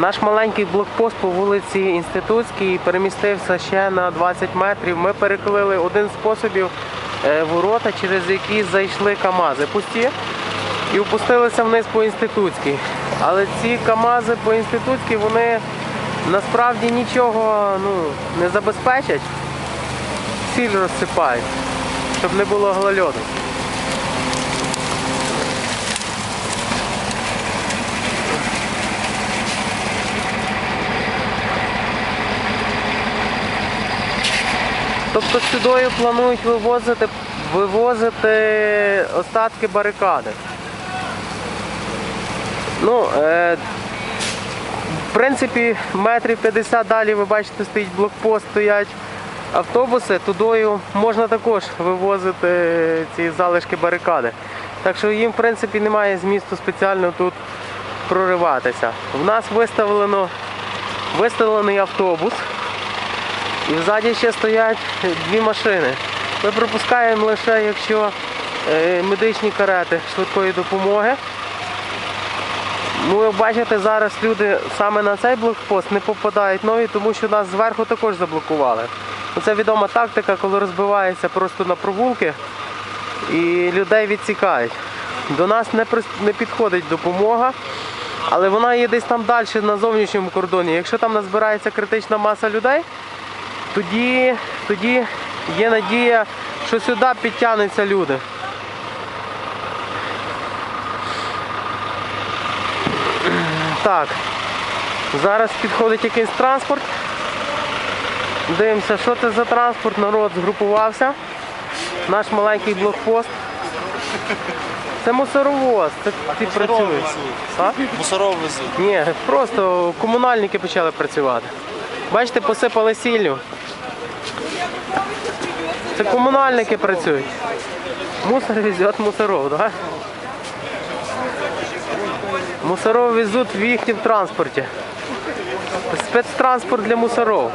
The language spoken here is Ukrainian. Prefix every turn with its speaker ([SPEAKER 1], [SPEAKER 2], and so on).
[SPEAKER 1] Наш маленький блокпост по вулиці Інститутській перемістився ще на 20 метрів. Ми перекрили один з способів е, ворота, через які зайшли КАМАЗи пусті і опустилися вниз по інститутській. Але ці КАМАЗи по інститутській вони насправді нічого ну, не забезпечать, сіль розсипають, щоб не було голольоду. Тобто сюдою планують вивозити, вивозити остатки барикади. Ну, е, в принципі, метрів 50 далі ви бачите, стоїть блокпост, стоять автобуси. Тудою можна також вивозити ці залишки барикади. Так що їм, в принципі, немає змісту спеціально тут прориватися. В нас виставлено виставлений автобус. І ззаді ще стоять дві машини. Ми пропускаємо лише, якщо е, медичні карети швидкої допомоги. Ну, як бачите, зараз люди саме на цей блокпост не попадають нові, тому що нас зверху також заблокували. Ну, Це відома тактика, коли розбивається просто на провулки і людей відсікають. До нас не, не підходить допомога, але вона є десь там далі на зовнішньому кордоні. Якщо там назбирається критична маса людей, тоді, тоді є надія, що сюди підтягнуться люди. Так, зараз підходить якийсь транспорт. Дивимося, що це за транспорт, народ згрупувався. Наш маленький блокпост. Це мусоровоз, це ті працюють. А?
[SPEAKER 2] Мусоров везуть.
[SPEAKER 1] Ні, просто комунальники почали працювати. Бачите, посипали сіллю. Це комунальники працюють. Мусор везет мусоров, так? Мусоров везуть в їхнім транспорті. Спецтранспорт для мусоров.